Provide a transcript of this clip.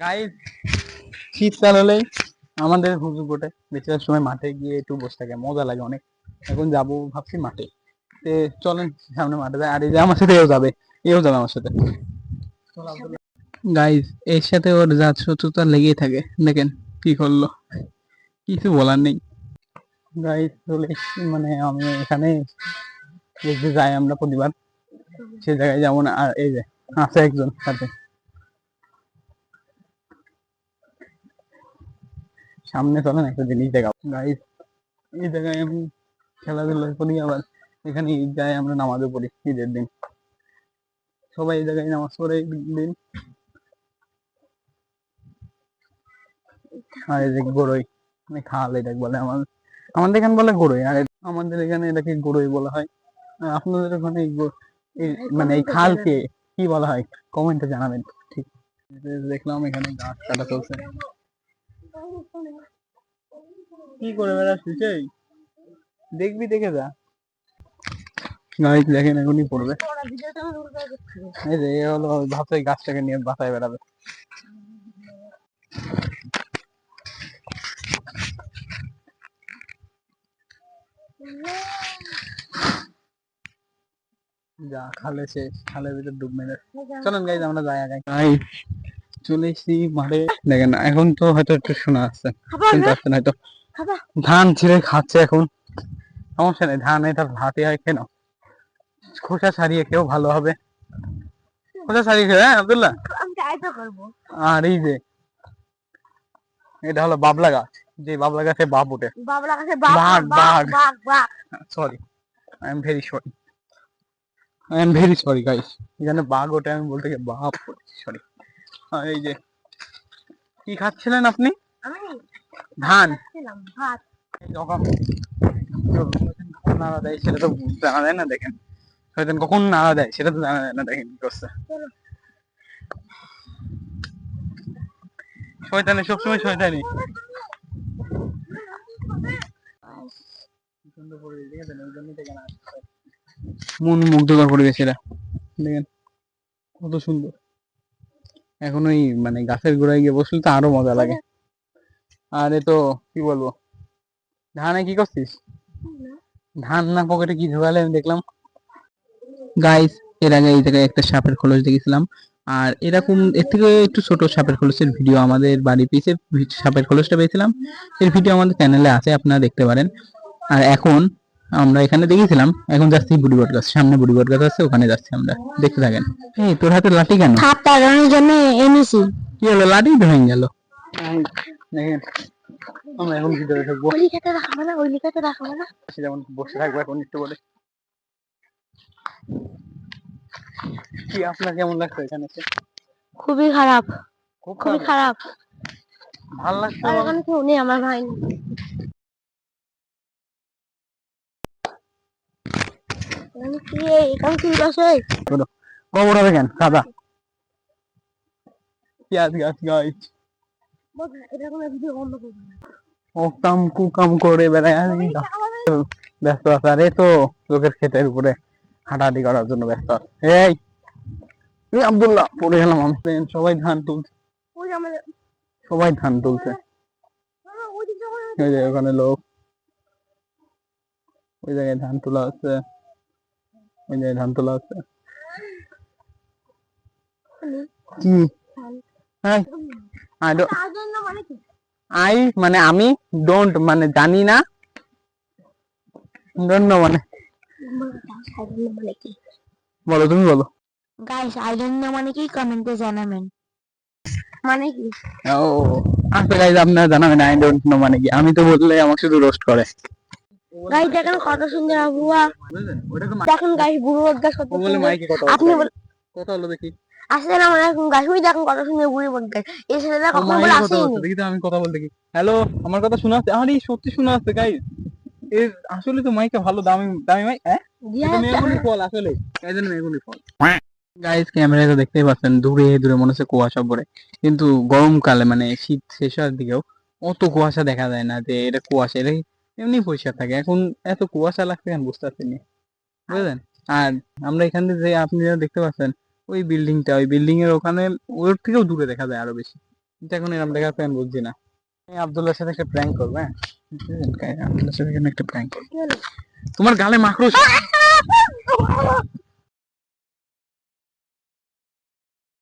Guys শীতকাল হলেই আমাদের হুজুর গোটে বেশিরভাগ সময় মাঠে গিয়ে একটু বসে থাকে, মজা লাগে অনেক। এখন যাব ভাবছি মাঠে। তে চলেন, সামনে মাঠে যাই। আর এই যে আমার সাথে এও যাবে এও যাবে আমার সাথে। গাইস এর সাথে ওর জাত শত্রুতা লেগেই থাকে। দেখেন কি করল। কিছু বলার নেই। গাইস চলে মানে আমি এখানে যাই আমরা প্রতিবার, সে জায়গায় যাব না। আর এই যে, আছে একজন সাথে। সামনে চলেন, একটা জিনিস দেখাবো। গাইস এই জায়গায় আমি খেলাধুলা করি, আবার এখানে গায়ে আমরা নামাজও পড়ি ঈদের দিন। সবাই এই জায়গায় নামাজ পড়ে দিন। আর এই যে গরই মানে খাল এটা বলে আমার। আমাদের এখানে বলে গরই, আর আমাদের এখানে এটাকে গরই বলা হয়। আপনাদের ওখানে মানে এই খালকে কি বলা হয়? কমেন্টে জানাবেন, ঠিক। দেখলাম এখানে গাছ কাটা চলছে। কি করে বেড়াচ্ছিস এই দেখবি দেখে যা। গাইজ দেখেন এখনই পড়বে। এই যে এ হলো ভাবছে গাছটাকে নিয়ে বাসায় বেড়াবে। যা খালে শেষ খালের ভিতর ডুব মেরে। চলেন গাইজ আমরা যাই আগে। চলে এসেছি মাঠে দেখেন এখন তো হয়তো একটু শোনা আসছে হয়তো। ধান ছিঁড়ে খাচ্ছে এখন। সমস্যা নেই ধান এটা ভাতে হয় কেন খোসা ছাড়িয়ে খেয়েও ভালো হবে। খোসা ছাড়িয়ে খেয়ে হ্যাঁ আব্দুল্লাহ? আর এই যে এটা হলো বাবলা গাছ। যে বাবলা গাছে বাপ ওঠে। বাবলা। বাঘ বাঘ sorry I am very sorry I am very sorry guys এখানে বাঘ ওঠে আমি বলতে গিয়ে বাপ সরি এই যে। কি খাচ্ছিলেন আপনি? ধান। নাড়া দেয় সেটা তো জানা যায় না দেখেন। শয়তান কখন নাড়া দেয় সেটা তো জানা যায় না দেখেন কি করছে। শয়তানি সবসময় শয়তানি। মন মুগ্ধকর পরিবেশ এটা দেখেন। কত সুন্দর। এখন ওই মানে গাছের গোড়ায় গিয়ে বসলে তো আরও মজা লাগে। আর তো, কি বলব? ধানে কি করছিস? ধান না পকেটে কি ঢোকালে আমি দেখলাম। গাইস এর আগে এই জায়গায় একটা সাপের খোলস দেখেছিলাম। আর এরকম এর থেকে একটু ছোট সাপের খোলসের ভিডিও আমাদের বাড়ি পিছে সাপের খোলসটা পেয়েছিলাম। এর ভিডিও আমাদের চ্যানেলে আছে, আপনারা দেখতে পারেন। আর এখন আমরা এখানে দেখেছিলাম এখন যাচ্ছি বুড়িবট গাছ সামনে বুড়িবট গাছ আছে ওখানে যাচ্ছি আমরা দেখতে থাকেন। এই তোর হাতে লাঠি কেন? সাপ তাড়ানোর জন্য এনেছি। কি হলো লাঠি ভেঙে গেল? দেখেন আমরা এখন ভিতরে ঢুকবো। ওই লিখাতে রাখব না ওই লিখাতে রাখব না। সে যেমন বসে থাকব এখন একটু বলে। কি আপনার কেমন লাগছে এখানে এসে? খুবই খারাপ খুব খুবই খারাপ? ভালো লাগছে? এখানে কেউ নেই আমার ভাই এখানে কি এখানে কি আছে গোবর হবে কেন? সাদা পেঁয়াজ গাছ গাছ এটা কোনো ভিডিও বন্ধ করব না। ও কাম করে বেড়ায় এই গাছ ব্যস্ত আছে। আরে তো লোকের ক্ষেতের উপরে হাঁটাহাঁটি করার জন্য ব্যস্ত আছে। এই এই আব্দুল্লাহ পড়ে গেলাম আমি। সবাই ধান তুলছে। সবাই ধান তুলছে। ওই দিকে ওই যে ওখানে লোক। ওই জায়গায় ধান তোলা হচ্ছে ওই জায়গায় ধান তোলা হচ্ছে কি আই মানে আমি ডোন্ট মানে জানি না। ডোন্ট নো মানে। মানে কি বলো তুমি বলো। গাইস আই ডোন্ট নো মানে কি কমেন্টে জানাবেন? মানে কি? ও আচ্ছা গাইজ আপনারা জানাবেন আই ডোন্ট নো মানে কি। আমি তো বললে আমাকে শুধু রোস্ট করে। গাইস দেখেন কত সুন্দর আবহাওয়া দেখেন গাইস বুড়ো গাছ কত আপনি কথা হলো দেখি? আসলে না মানে গাছ ওই দেখেন কত সুন্দর বুড়ি বট গাছ এই ছেলেটা ও কখনো বলে আসেনি। দেখি তো আমি কথা বলতে কি হ্যালো আমার কথা শোনা যাচ্ছে আরে সত্যি শোনা গাইজ এর আসলে তো মাইকে ভালো দামি দামি মাইক হ্যাঁ? মেগুনি ফল আসলে। এই জন্য মেগুনি ফল। গাইস ক্যামেরায় তো দেখতেই পাচ্ছেন দূরে দূরে মনে হচ্ছে কুয়াশা পড়ে কিন্তু গরমকালে মানে শীত শেষ হওয়ার দিকেও অত কুয়াশা দেখা যায় না যে এটা কুয়াশা। এটা এমনি পয়সা থাকে। এখন এত কুয়াশা লাগছে কেন বুঝতে পারছি বুঝলেন? আর আমরা এখান থেকে যে আপনি যেটা দেখতে পাচ্ছেন, ওই বিল্ডিংটা, ওই বিল্ডিং এর ওখানে, ওর থেকেও দূরে দেখা যায় আরও বেশি। কিন্তু এখন এরকম দেখা আমি বুঝছি না। আমি সাথে একটা প্র্যাঙ্ক করব হ্যাঁ? আব্দুল্লাহর সাথে এখানে একটা প্র্যাঙ্ক তোমার গালে মাকড়